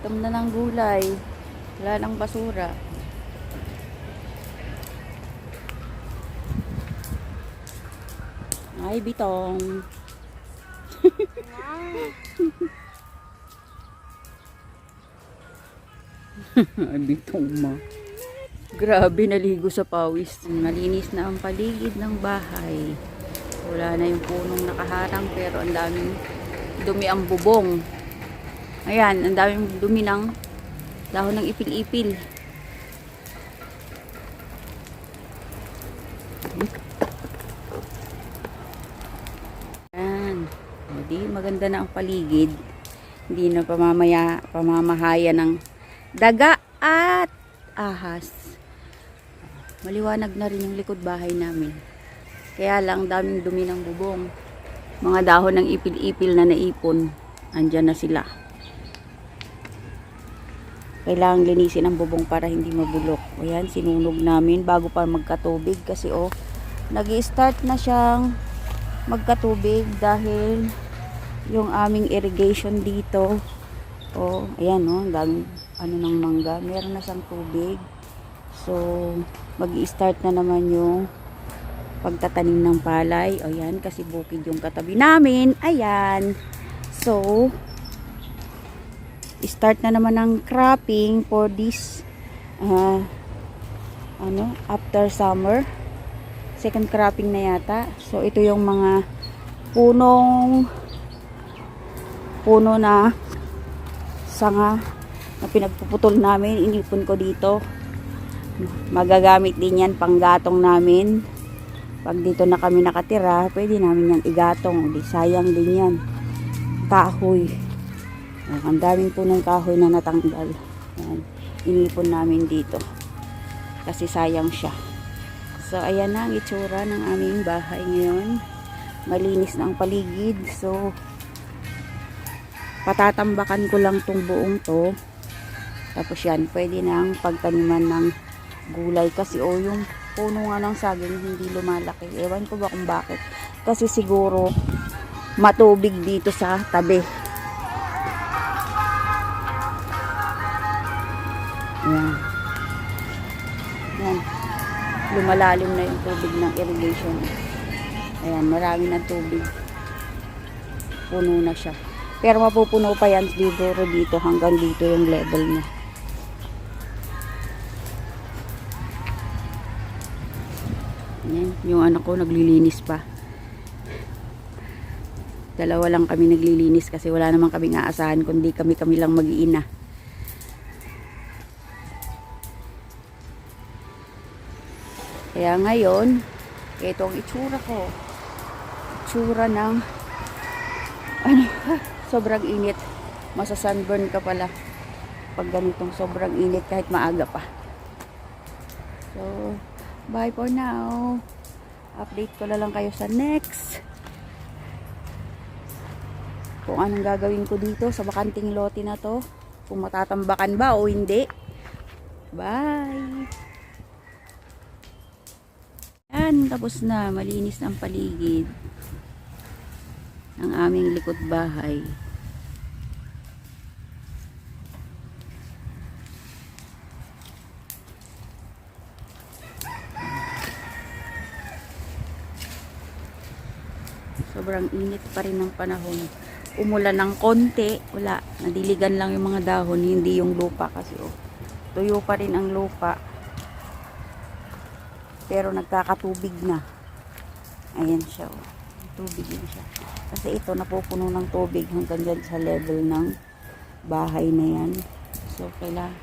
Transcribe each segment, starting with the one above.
Gutom na ng gulay. Wala nang basura. Ay, bitong. Ay, bitong ma. Grabe, naligo sa pawis. Malinis na ang paligid ng bahay. Wala na yung punong nakaharang pero ang daming dumi ang bubong. Ayan, ang daming dumi ng dahon ng ipil-ipil. Ayan. O, di, maganda na ang paligid. Hindi na pamamaya, pamamahaya ng daga at ahas. Maliwanag na rin yung likod bahay namin. Kaya lang daming dumi ng bubong. Mga dahon ng ipil-ipil na naipon. Andyan na sila. Kailangan linisin ang bubong para hindi mabulok. Ayan, sinunog namin bago pa magkatubig kasi oh, nag start na siyang magkatubig dahil yung aming irrigation dito oh, ayan oh, daming ano ng mangga. Meron na siyang tubig. So, mag start na naman yung pagtatanim ng palay. O yan, kasi bukid yung katabi namin. Ayan. So, start na naman ng cropping for this uh, ano, after summer. Second cropping na yata. So, ito yung mga punong puno na sanga na pinagpuputol namin. Inipon ko dito. Magagamit din yan panggatong namin. Pag dito na kami nakatira, pwede namin yan igatong. Di sayang din yan. Kahoy. Ayan, ang daming punong kahoy na natanggal. Ayan, inipon namin dito. Kasi sayang siya. So, ayan na ang itsura ng aming bahay ngayon. Malinis na ang paligid. So, patatambakan ko lang tong buong to. Tapos yan, pwede na ang pagtaniman ng gulay. Kasi o, oh, yung puno nga ng saging hindi lumalaki. Ewan ko ba kung bakit. Kasi siguro matubig dito sa tabi. Ayan. Ayan. Lumalalim na yung tubig ng irrigation. Ayan, marami ng tubig. Puno na siya. Pero mapupuno pa yan siguro dito hanggang dito yung level niya. Ayan, yung anak ko naglilinis pa. Dalawa lang kami naglilinis kasi wala naman kami aasahan kundi kami kami lang mag-iina. Kaya ngayon, ito ang itsura ko. Itsura ng ano, sobrang init. Masa-sunburn ka pala pag ganitong sobrang init kahit maaga pa. So, bye for now. Update ko na lang kayo sa next. Kung anong gagawin ko dito sa bakanting lote na to. Kung matatambakan ba o hindi. Bye! Yan, tapos na. Malinis ang paligid ng aming likod bahay. Sobrang init pa rin ng panahon. Umulan ng konti, wala. Nadiligan lang yung mga dahon, hindi yung lupa kasi oh. Tuyo pa rin ang lupa pero nagkakatubig na. Ayan siya oh. tubig na siya. Kasi ito napupuno ng tubig hanggang dyan sa level ng bahay na yan. So kailangan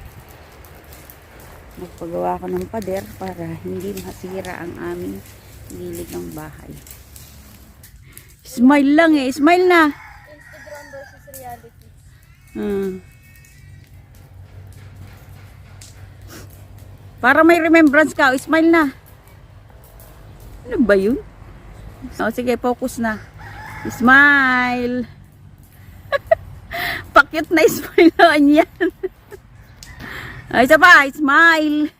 nagpagawa ko ng pader para hindi masira ang aming gilid ng bahay. Smile lang eh. Smile na. Instagram versus reality. hmm. para may remembrance ka oh, smile na ano ba yun? O, sige, focus na. Smile! Pakit na smile na yan. Ay, isa pa, smile!